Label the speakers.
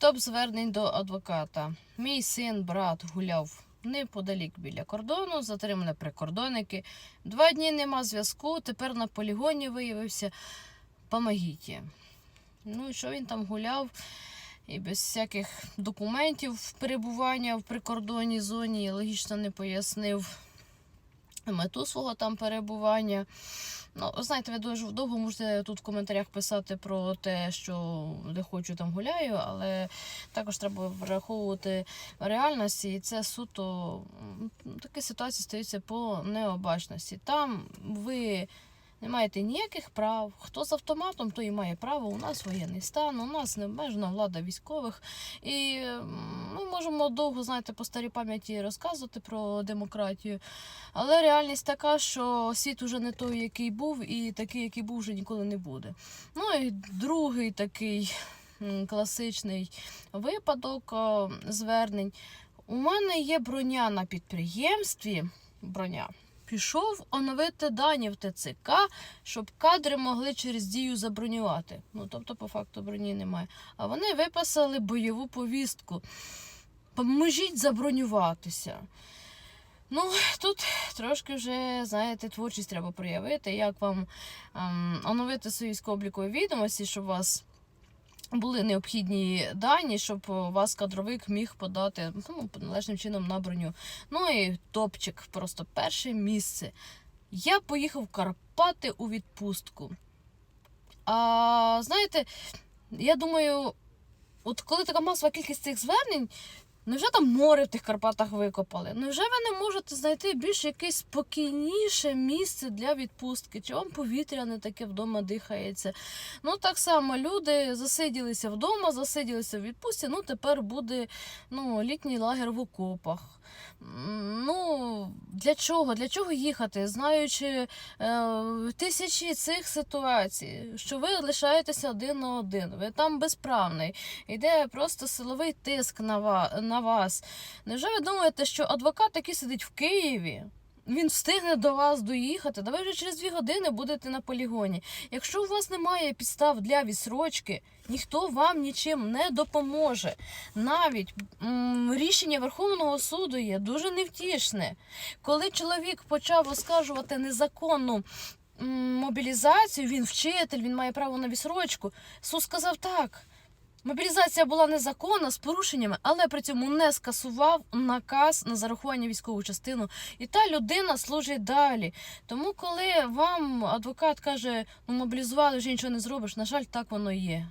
Speaker 1: Топ звернень до адвоката. Мій син, брат гуляв неподалік біля кордону, затримали прикордонники. Два дні нема зв'язку, тепер на полігоні виявився. Помогіть. Ну і що він там гуляв? І без всяких документів перебування в прикордонній зоні логічно не пояснив мету свого там перебування. Ну, знаєте, ви дуже довго можете тут в коментарях писати про те, що де хочу, там гуляю, але також треба враховувати реальність, і це суто така такі ситуації стаються по необачності. Там ви не маєте ніяких прав. Хто з автоматом, той і має право. У нас воєнний стан, у нас необмежена влада військових. І ми можемо довго, знаєте, по старій пам'яті розказувати про демократію. Але реальність така, що світ уже не той, який був, і такий, який був, вже ніколи не буде. Ну і другий такий класичний випадок звернень. У мене є броня на підприємстві. Броня. Пішов оновити дані в ТЦК, щоб кадри могли через дію забронювати. Ну, тобто, по факту броні немає. А вони виписали бойову повістку. Поможіть забронюватися. Ну, тут трошки вже, знаєте, творчість треба проявити, як вам ем, оновити свої військово-облікові відомості, щоб вас були необхідні дані, щоб вас кадровик міг подати ну, належним чином на броню. Ну і топчик, просто перше місце. Я поїхав в Карпати у відпустку. А знаєте, я думаю, от коли така масова кількість цих звернень, невже там море в тих Карпатах викопали? Невже ви не можете знайти більш якесь спокійніше місце для відпустки? Чи вам повітря не таке вдома дихається? Ну, так само люди засиділися вдома, засиділися в відпустці, ну тепер буде ну, літній лагер в окопах. Ну, для чого? Для чого їхати, знаючи е, тисячі цих ситуацій, що ви лишаєтеся один на один, ви там безправний, йде просто силовий тиск на, ва, вас. Невже ви думаєте, що адвокат, який сидить в Києві, він встигне до вас доїхати, да ви вже через дві години будете на полігоні. Якщо у вас немає підстав для відсрочки, ніхто вам нічим не допоможе. Навіть рішення Верховного суду є дуже невтішне. Коли чоловік почав оскаржувати незаконну мобілізацію, він вчитель, він має право на відсрочку. Суд сказав так. Мобілізація була незаконна з порушеннями, але при цьому не скасував наказ на зарахування військову частину. І та людина служить далі. Тому, коли вам адвокат каже, ну мобілізували, вже нічого не зробиш, на жаль, так воно є.